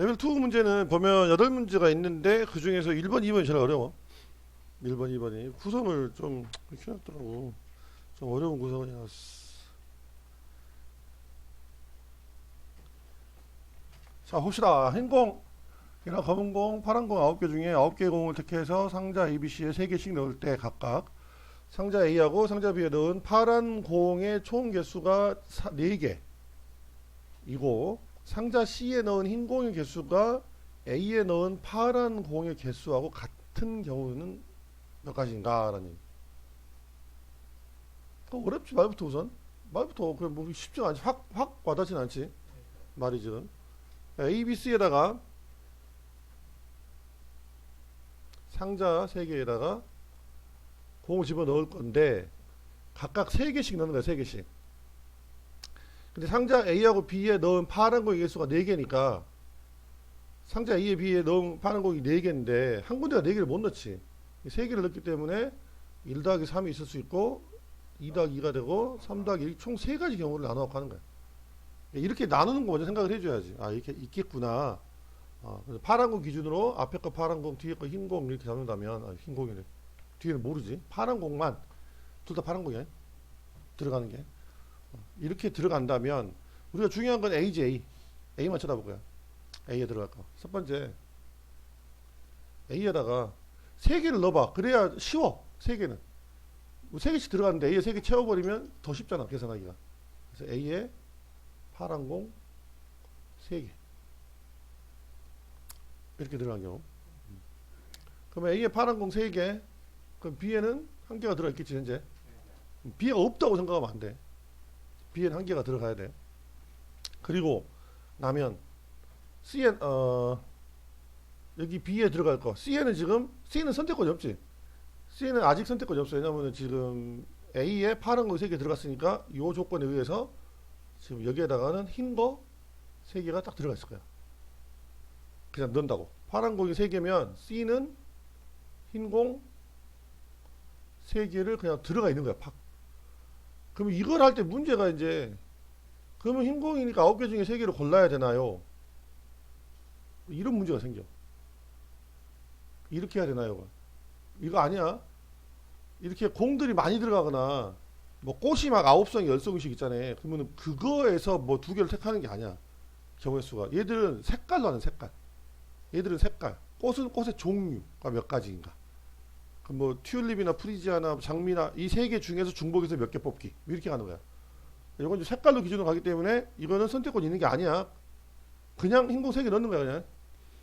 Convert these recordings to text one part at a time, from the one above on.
레벨 2 문제는 보면 8문제가 있는데 그 중에서 1번, 2번이 제일 어려워. 1번, 2번이 구성을 좀 그렇게 해놨더라고. 좀 어려운 구성이 나왔어. 자, 봅시다. 흰공, 이랑 검은 공, 파란 공 9개 중에 9개의 공을 택해서 상자 ABC에 3개씩 넣을 때 각각 상자 A하고 상자 B에 넣은 파란 공의 총 개수가 4개 이고 상자 C에 넣은 흰 공의 개수가 A에 넣은 파란 공의 개수하고 같은 경우는 몇 가지인가 라는 그 어렵지 말부터 우선. 말부터 그래 뭐 쉽지 않지. 확 확 와닿진 않지. 말이 지금 A, B, C에다가 상자 3개에다가 공을 집어 넣을 건데 각각 3개씩 넣는 거야 3개씩 근데 상자 A하고 B에 넣은 파란 공의 개수가 4개니까 상자 A에 B에 넣은 파란 공이 4개인데 한 군데가 4개를 못 넣지. 3개를 넣기 때문에 1 더하기 3이 있을 수 있고 2 더하기 2가 되고 3 더하기 1, 총 3가지 경우를 나눠 갖고 하는 거야. 이렇게 나누는 거 먼저 생각을 해줘야지. 아 이렇게 있겠구나. 어, 그래서 파란 공 기준으로 앞에 거 파란 공 뒤에 거 흰 공 이렇게 잡는다면 아, 흰 공이래 뒤에는 모르지. 파란 공만. 둘 다 파란 공이야. 들어가는 게. 어, 이렇게 들어간다면 우리가 중요한 건 A지 A A만 쳐다볼 거야 A에 들어갈 거 첫 번째 A에다가 세 개를 넣어봐. 그래야 쉬워 세 개는. 뭐세 개씩 들어가는데 A에 세 개 채워버리면 더 쉽잖아 계산하기가. 그래서 A에 파란 공 세 개. 이렇게 들어간 경우. 그러면 A에 파란 공 3개 그럼 B에는 한 개가 들어있겠지 현재? B가 없다고 생각하면 안 돼 B에는 한 개가 들어가야 돼 그리고 나면 C에 어 여기 B에 들어갈 거 C에는 지금 C는 선택권이 없지 C는 아직 선택권이 없어 왜냐면 지금 A에 파란 거 3개 들어갔으니까 이 조건에 의해서 지금 여기에다가는 흰 거 3개가 딱 들어가 있을 거야 그냥 넣는다고. 파란 공이 3개면 C는 흰 공 3개를 그냥 들어가 있는 거야. 팍. 그러면 이걸 할 때 문제가 이제 그러면 흰 공이니까 9개 중에 3개를 골라야 되나요? 이런 문제가 생겨. 이렇게 해야 되나요? 이거 아니야. 이렇게 공들이 많이 들어가거나 뭐 꽃이 막 9성, 10성씩 있잖아요. 그러면 그거에서 뭐 두 개를 택하는 게 아니야. 경우의 수가. 얘들은 색깔로 하는 색깔. 얘들은 색깔, 꽃은 꽃의 종류가 몇 가지인가. 그뭐 튤립이나 프리지아나 장미나 이 세 개 중에서 중복에서 몇 개 뽑기 이렇게 가는 거야. 이건 이제 색깔로 기준으로 가기 때문에 이거는 선택권 있는 게 아니야. 그냥 흰 공 세 개 넣는 거야 그냥.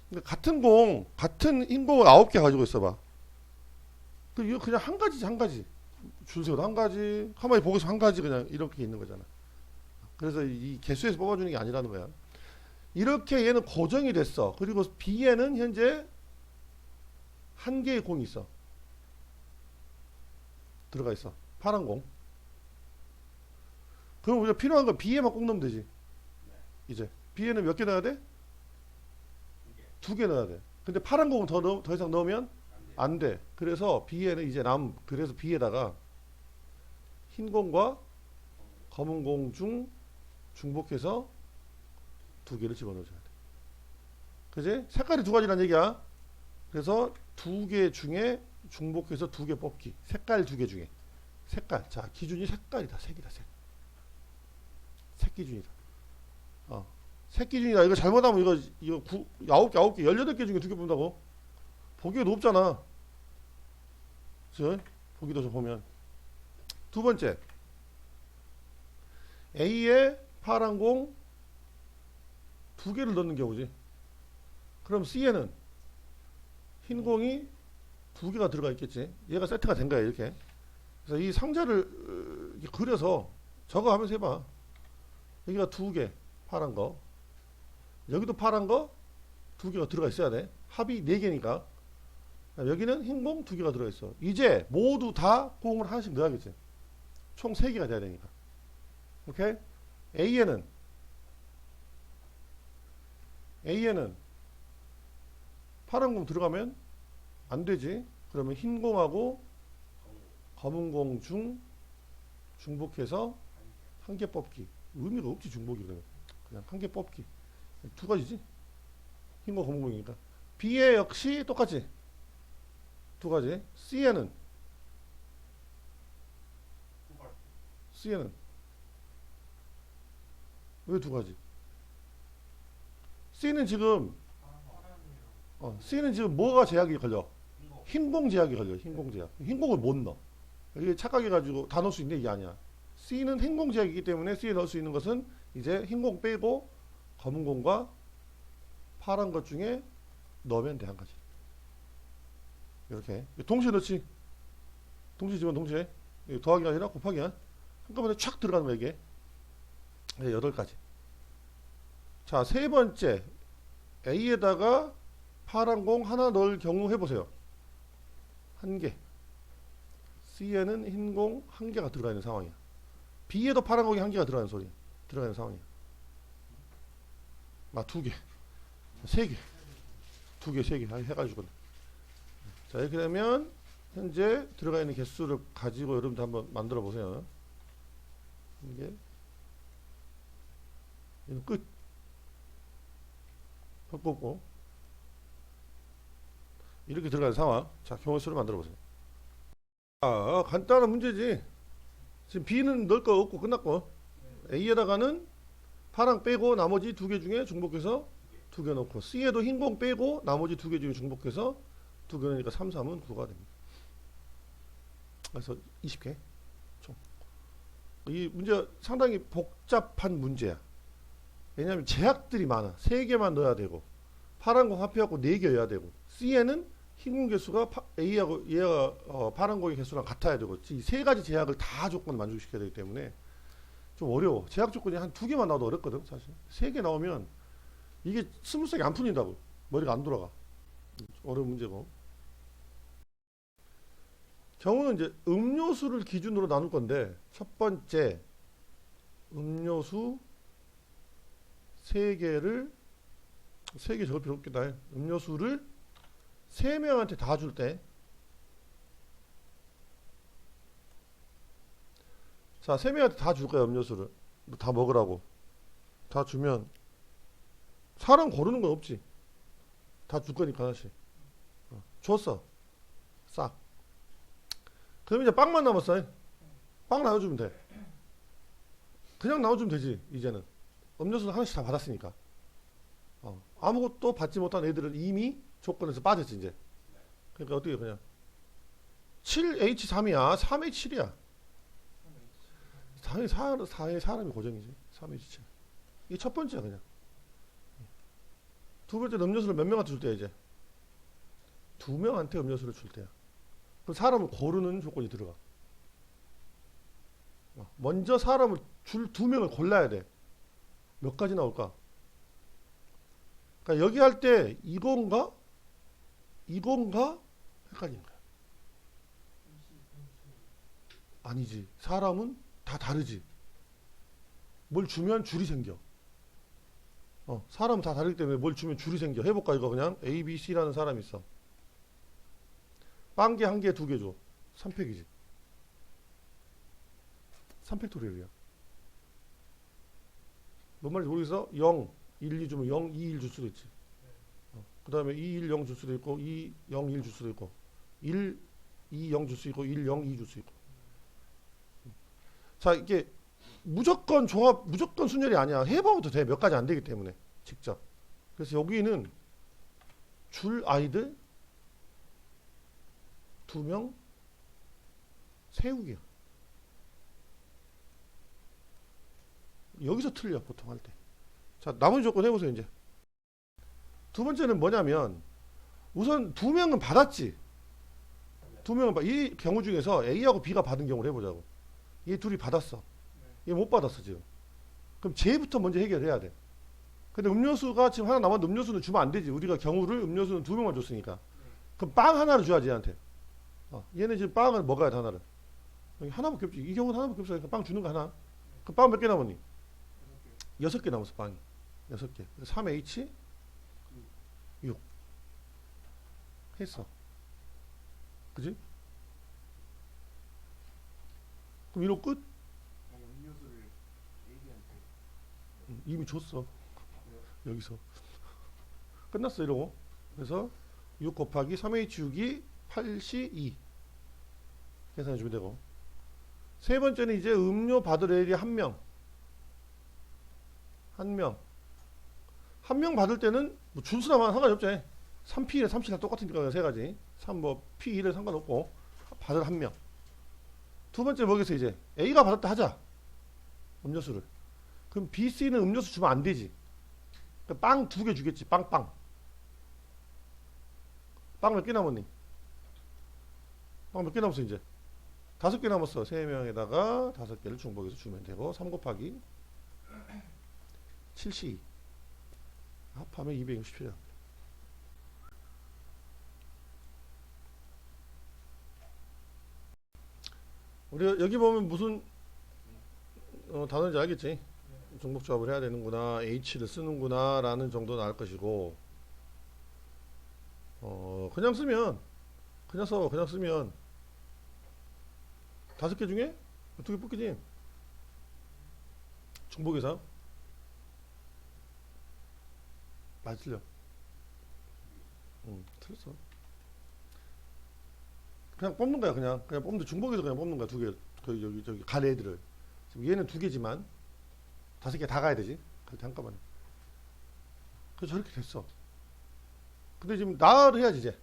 근데 같은 공, 같은 흰 공을 아홉 개 가지고 있어봐. 그 이거 그냥 한 가지지 한 가지. 줄 세워도 한 가지, 가만히 보고서 한 가지 그냥 이렇게 있는 거잖아. 그래서 이 개수에서 뽑아주는 게 아니라는 거야. 이렇게 얘는 고정이 됐어. 그리고 B에는 현재 한 개의 공이 있어. 들어가 있어. 파란 공. 그럼 우리가 필요한 건 B에만 꼭 넣으면 되지. 이제 B에는 몇 개 넣어야 돼? 두 개 넣어야 돼. 근데 파란 공은 더, 넣, 더 이상 넣으면 안 돼. 그래서 B에는 이제 남 그래서 B에다가 흰 공과 검은 공 중 중복해서 두 개를 집어넣어줘야 돼. 그지? 색깔이 두 가지란 얘기야. 그래서 두 개 중에 중복해서 두 개 뽑기. 색깔 두 개 중에. 색깔. 자, 기준이 색깔이다. 색이다, 색. 색 기준이다. 어. 색 기준이다. 이거 잘못하면 이거, 이거 구, 아홉 개, 아홉 개, 열여덟 개 중에 두 개 뽑는다고? 보기가 높잖아. 그죠? 보기도 좀 보면. 두 번째. A에 파란 공, 두 개를 넣는 경우지. 그럼 C에는 흰 공이 두 개가 들어가 있겠지. 얘가 세트가 된 거야, 이렇게. 그래서 이 상자를 그려서 저거 하면서 해봐. 여기가 두 개, 파란 거. 여기도 파란 거 두 개가 들어가 있어야 돼. 합이 네 개니까. 여기는 흰공 두 개가 들어가 있어. 이제 모두 다 공을 하나씩 넣어야겠지. 총 세 개가 돼야 되니까. 오케이? A에는 A에는 파란 공 들어가면 안 되지. 그러면 흰 공하고 검은 공 중 중복해서 한 개 뽑기. 의미가 없지 중복이 그러면. 그냥 한 개 뽑기. 두 가지지. 흰 공 검은 공이니까. B에 역시 똑같지. 두 가지. C에는 C에는 왜 두 가지? C는 지금 어, C는 지금 뭐가 제약이 걸려? 흰공 제약이 걸려. 흰공 제약. 흰공을 못 넣어. 이게 착각해가지고 다 넣을 수 있는데 이게 아니야. C는 흰공 제약이기 때문에 C에 넣을 수 있는 것은 이제 흰공 빼고 검은 공과 파란 것 중에 넣으면 돼 한 가지. 이렇게 동시에 넣지. 동시에 집어 동시에 이게 더하기가 아니라 곱하기야. 한꺼번에 촥 들어가는 거야 이게. 네, 여덟 가지. 자, 세 번째 A에다가 파란 공 하나 넣을 경우 해보세요. 한 개. C에는 흰 공 한 개가 들어가 있는 상황이야. B에도 파란 공이 한 개가 들어가는 소리. 들어가는 상황이야. 아, 두 개. 세 개. 두 개, 세 개. 아, 해가지고. 자, 이렇게 되면 현재 들어가 있는 개수를 가지고 여러분들 한번 만들어 보세요. 이게 이거 끝. 꺾고 이렇게 들어가는 상황. 자, 경우 수를 만들어 보세요. 아, 간단한 문제지. 지금 B는 넣을 거 없고 끝났고 A에다가는 파랑 빼고 나머지 두 개 중에 중복해서 두 개 넣고 C에도 흰 공 빼고 나머지 두 개 중에 중복해서 두 개 넣으니까 3, 3은 9가 됩니다. 그래서 20개 총. 이 문제 상당히 복잡한 문제야. 왜냐하면 제약들이 많아. 세 개만 넣어야 되고 파란 공 합해갖고 네 개여야 되고 C에는 흰공 개수가 파- A하고 얘가 어, 파란 공의 개수랑 같아야 되고 이 세 가지 제약을 다 조건 만족시켜야 되기 때문에 좀 어려워. 제약 조건이 한 두 개만 나와도 어렵거든 사실. 세 개 나오면 이게 스무스하게 안 풀린다고. 머리가 안 돌아가. 어려운 문제고. 경우는 이제 음료수를 기준으로 나눌 건데 첫 번째 음료수 세 개를 세 개 적을 필요 없겠다. 음료수를 세 명한테 다 줄 때. 자, 세 명한테 다 줄 거야, 음료수를. 뭐다 먹으라고. 다 주면 사람 고르는 건 없지. 다 줄 거니까 하나씩. 어, 줬어. 싹. 그럼 이제 빵만 남았어. 빵 나눠주면 돼. 그냥 나눠주면 되지, 이제는. 음료수 하나씩 다 받았으니까. 어, 아무것도 받지 못한 애들은 이미 조건에서 빠졌지, 이제. 그러니까 어떻게 해, 그냥. 7H3이야. 3H7이야. 4의, 4, 4의 사람이 고정이지. 3H7. 이게 첫 번째야, 그냥. 두 번째 음료수를 몇 명한테 줄 때야, 이제? 두 명한테 음료수를 줄 때야. 그럼 사람을 고르는 조건이 들어가. 어, 먼저 사람을 줄 두 명을 골라야 돼. 몇 가지 나올까? 그러니까 여기 할 때 이건가? 이건가? 헷갈리는 거야. 아니지. 사람은 다 다르지. 뭘 주면 줄이 생겨. 어, 사람은 다 다르기 때문에 뭘 주면 줄이 생겨. 해볼까, 이거 그냥? A, B, C라는 사람이 있어. 빵 개 한 개, 두 개 줘. 3팩이지. 3팩토리얼이야. 뭔 말인지 모르겠어? 0, 1, 2 주면 0, 2, 1 줄 수도 있지. 그 다음에 2, 1, 0 줄 수도 있고, 2, 0, 1 줄 수도 있고, 1, 2, 0 줄 수 있고, 1, 0, 2 줄 수 있고. 자, 이게 무조건 종합, 무조건 순열이 아니야. 해봐도 돼. 몇 가지 안 되기 때문에. 직접. 그래서 여기는 줄 아이들 두 명 세우기야. 여기서 틀려 보통 할 때. 자 나머지 조건 해보세요 이제. 두 번째는 뭐냐면 우선 두 명은 받았지. 두 명은 받- 이 경우 중에서 A하고 B가 받은 경우를 해보자고. 얘 둘이 받았어. 얘 못 받았어 지금. 그럼 쟤부터 먼저 해결해야 돼. 근데 음료수가 지금 하나 남았는데 음료수는 주면 안 되지. 우리가 경우를 음료수는 두 명만 줬으니까. 그럼 빵 하나를 줘야지 얘한테. 어, 얘는 지금 빵을 먹어야 돼 하나를. 하나밖에 없지. 이 경우는 하나밖에 없어. 그러니까 빵 주는 거 하나. 그럼 빵 몇 개 남았니? 여섯 개 남았어 빵이. 여섯 개. 3H 6 했어. 그지? 그럼 이로 끝? 이미 줬어. 여기서. 끝났어 이러고 그래서 6 곱하기 3H6이 8C2 계산해 주면 되고 세 번째는 이제 음료 받을 애들이 한 명. 한 명. 한 명 받을 때는 뭐 준수나만 상관이 없지. 3P1에 3C 다 똑같으니까 세 가지. 3 뭐 P1에 상관없고 받을 한 명. 두 번째 뭐겠어 이제 A가 받았다 하자. 음료수를. 그럼 B, C는 음료수 주면 안 되지. 빵 두 개 주겠지. 빵빵. 빵 몇 개 남았니? 빵 몇 개 남았어 이제? 다섯 개 남았어. 세 명에다가 다섯 개를 중복해서 주면 되고 3 곱하기 7C 합하면 267이야. 우리 여기 보면 무슨 어, 단어인지 알겠지? 중복 조합을 해야 되는구나, H를 쓰는구나 라는 정도는 알 것이고 어, 그냥 쓰면 그냥 써 그냥 쓰면 다섯 개 중에 두 개 뽑기지? 중복해서 많이 틀려. 응 틀렸어 그냥 뽑는 거야 그냥. 그냥 뽑는데 중복해서 그냥 뽑는 거야 두개. 그 여기 저기 가래 애들을. 지금 얘는 두 개지만 다섯 개 다 가야 되지? 때 한꺼번에. 그래서 저렇게 됐어. 근데 지금 나를 해야지 이제.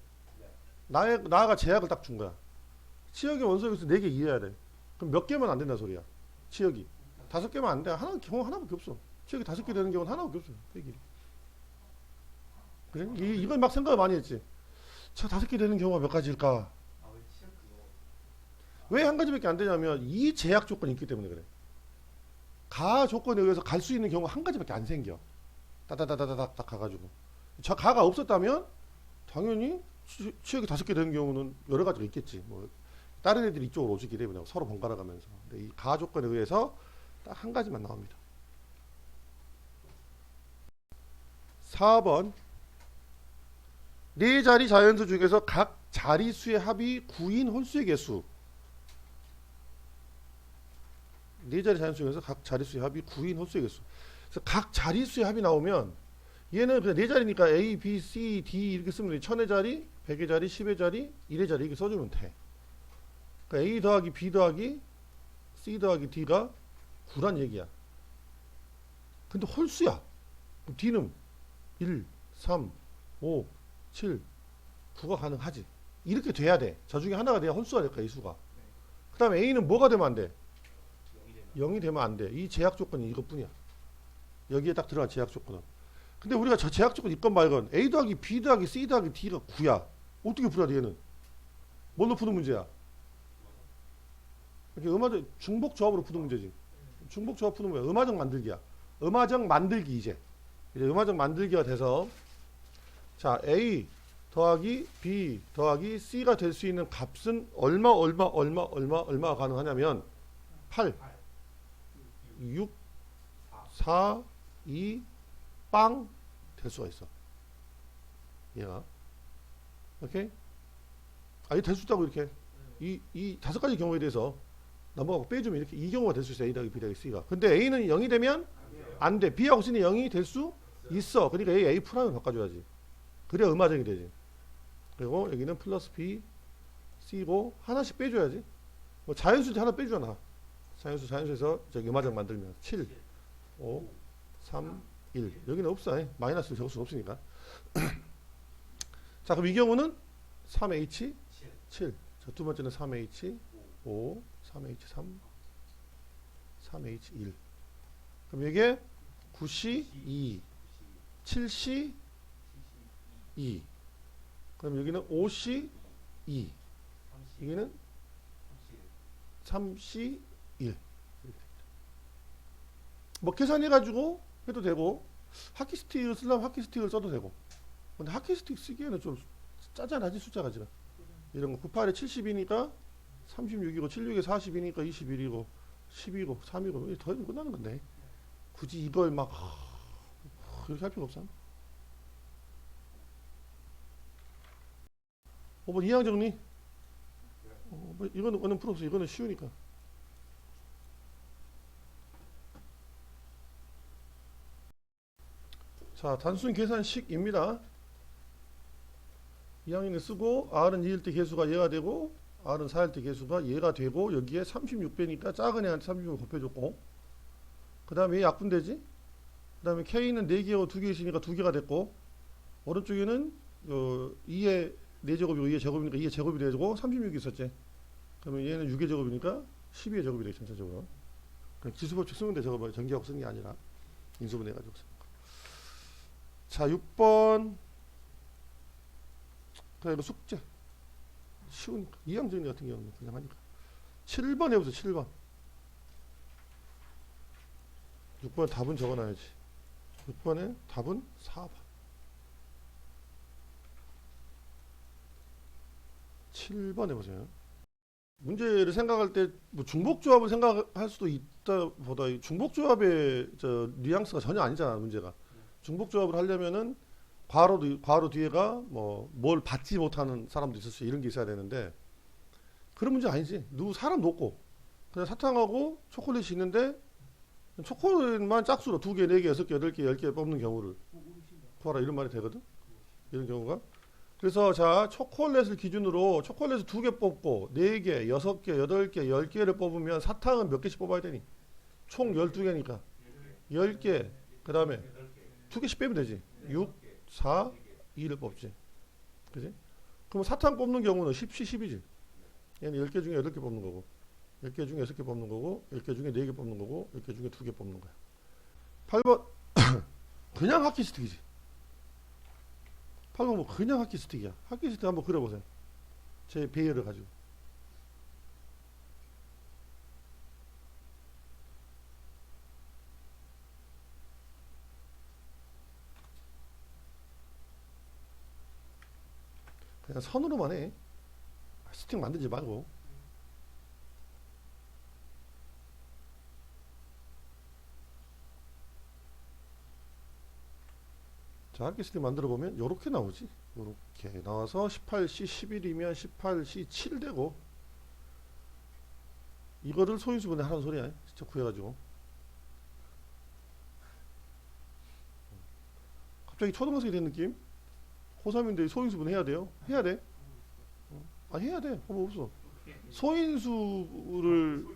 나의 나가 제약을 딱 준 거야. 치역의 원소에서 네 개 이해해야 돼. 그럼 몇 개면 안 된다 소리야 치역이. 다섯 개면 안 돼. 하나 경우 하나밖에 없어. 치역이 다섯 개 되는 경우는 하나밖에 없어 여기 그래? 이, 이걸 막 생각을 많이 했지. 저 다섯 개 되는 경우가 몇 가지일까 왜 한 가지밖에 안 되냐면 이 제약 조건이 있기 때문에 그래. 가 조건에 의해서 갈 수 있는 경우가 한 가지밖에 안 생겨. 따다다다다닥 딱 가가지고. 저 가가 없었다면 당연히 치- 치역이 다섯 개 되는 경우는 여러 가지가 있겠지. 뭐 다른 애들이 이쪽으로 오시기 때문에 서로 번갈아 가면서. 근데 이 가 조건에 의해서 딱 한 가지만 나옵니다. 4번 네 자리 자연수 중에서 각 자리수의 합이 9인 홀수의 개수. 네 자리 자연수 중에서 각 자릿수의 합이 9인 홀수의 개수. 그래서 각 자릿수의 합이 나오면 얘는 그냥 네 자리니까 A, B, C, D 이렇게 쓰면 돼. 천의 자리, 백의 자리, 십의 자리, 일의 자리 이렇게 써주면 돼. 그러니까 A 더하기 B 더하기 C 더하기 D가 9란 얘기야. 근데 홀수야. 그럼 D는 1, 3, 5, 7, 9가 가능하지. 이렇게 돼야 돼. 저 중에 하나가 돼야 홀수가 될까 이 수가. 그 다음에 A는 뭐가 되면 안 돼? 0이 되면 0이 되면 안 돼. 이 제약 조건이 이것뿐이야. 여기에 딱 들어간 제약 조건은. 근데 우리가 저 제약 조건 있건 말건 A 더하기 B 더하기 C 더하기 D가 9야. 어떻게 풀어야 돼 얘는? 뭘로 푸는 문제야? 이렇게 음화적 중복 조합으로 푸는 문제지. 중복 조합 푸는 거야. 음화적 만들기야. 음화적 만들기 이제. 이제 음화적 만들기가 돼서 자 A 더하기 B 더하기 C가 될 수 있는 값은 얼마 얼마 얼마 얼마 얼마가 가능하냐면 8 6, 4, 2, 빵 될 수가 있어. 얘가. 오케이? 아, 이될 수 있다고 이렇게. 이, 이 다섯 가지 경우에 대해서 넘어가고 빼주면 이렇게 이 경우가 될 수 있어. A 더하기 B 더하기 C가. 근데 A는 0이 되면 안 돼. B하고 C는 0이 될 수 있어. 그러니까 A, A 프라임을 바꿔줘야지. 그래야 음화적이 되지. 그리고 여기는 플러스 B, C고 하나씩 빼줘야지. 뭐 자연수 하나 빼주잖아. 자연수 자연수에서 저기 음화적 만들면 7, 5, 3, 1 여기는 없어. 예. 마이너스를 적을 수 없으니까. 자 그럼 이 경우는 3H 7 7저 두 번째는 3H 5 3H 3 3H 1 그럼 이게 9C 2 7C 2 그럼 여기는 5C 2 30 여기는 30 3C 1. 뭐 계산해가지고 해도 되고 하키 스틱을 쓰려면 하키 스틱을 써도 되고. 근데 하키 스틱 쓰기에는 좀 짜잘하지 숫자가 지금. 이런 거 98에 70이니까 36이고 76에 40이니까 21이고 10이고 3이고 더 해도 끝나는 건데. 굳이 이걸 막 그렇게 할 필요 없잖아. 5번 이항 정리. 어, 뭐 이거는 이거는 풀 없어. 이거는 쉬우니까. 자, 단순 계산식입니다. 2항인을 쓰고 R은 2일 때 개수가 얘가 되고 R은 4일 때 개수가 얘가 되고 여기에 36배니까 작은 애한테 36을 곱해줬고. 그 다음에 얘 약분되지? 그 다음에 K는 4개하고 2개 있으니까 2개가 됐고. 오른쪽에는 어, 2의 4제곱이고 2의 제곱이니까 2의 제곱이 되고 36이 있었지. 그러면 얘는 6의 제곱이니까 12의 제곱이 되겠죠 전체적으로. 그냥 기수법칙 쓰면 돼 저거 뭐 전기하고 쓰는 게 아니라. 인수분 해가지고 쓰는 거. 자 6번. 그다음에 숙제. 쉬우니까 이항정리 같은 경우는 그냥 하니까. 7번 해보세요 7번. 6번 답은 적어놔야지. 6번에 답은 4번. 7번 해보세요. 문제를 생각할 때 뭐 중복조합을 생각할 수도 있다 보다. 이 중복조합의 저 뉘앙스가 전혀 아니잖아 문제가 중복 조합을 하려면은 괄호 뒤- 괄호 뒤에가 뭐 뭘 받지 못하는 사람도 있을 수 이런 게 있어야 되는데 그런 문제 아니지. 누구 사람 놓고 그냥 사탕하고 초콜릿이 있는데 초콜릿만 짝수로 두 개, 네 개, 여섯 개, 여덟 개, 열 개 뽑는 경우를 구하라 이런 말이 되거든? 이런 경우가? 그래서 자 초콜릿을 기준으로 초콜릿을 두 개 뽑고 네 개, 여섯 개, 여덟 개, 열 개를 뽑으면 사탕은 몇 개씩 뽑아야 되니? 총 열두 개니까. 열 개, 그 다음에 두 개씩 빼면 되지 6, 4, 2를 뽑지. 그지? 그럼 사탕 뽑는 경우는 10시 10이지. 얘는 10개 중에 8개 뽑는 거고, 10개 중에 6개 뽑는 거고, 10개 중에 4개 뽑는 거고, 10개 중에 2개 뽑는 거야. 8번, 그냥 하키 스틱이지. 8번 뭐 그냥 하키 스틱이야. 하키 스틱 한번 그려보세요. 제 배열을 가지고. 선으로만 해. 스틱 만들지 말고. 자, 학기 스틱 만들어 보면 요렇게 나오지. 요렇게 나와서 18C 11이면 18C 7 되고 이거를 소인수분해 하라는 소리야. 직접 구해가지고. 갑자기 초등학생이 된 느낌? 고3인데 소인수분 해야 돼요? 해야 돼. 어. 아 해야 돼. 뭐 없어. 소인수를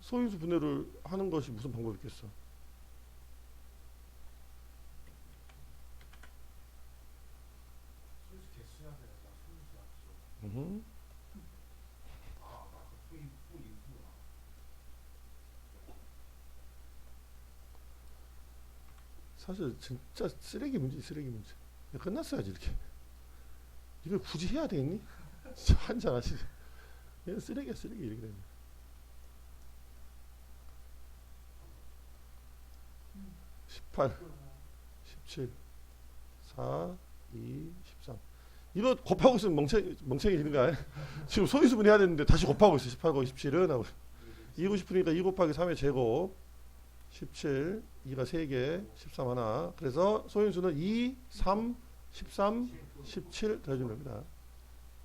소인수 분해를 하는 것이 무슨 방법이 있겠어? 사실 진짜 쓰레기 문제, 쓰레기 문제. 야, 끝났어야지 이렇게. 이걸 굳이 해야 되겠니? 한잔 하시. 쓰레기야 쓰레기 이렇게 되면. 십팔, 십칠, 사, 이, 십삼. 이거 곱하고 있으면 멍청 멍청해지는 거 아니야? 지금 소위수분 해야 되는데 다시 곱하고 있어. 18 곱하기 17은 하고 2 90분이니까 2 곱하기 3의 제곱 17 2가 3개 13 하나. 그래서 소인수는 2 3 13 17 더해주면 됩니다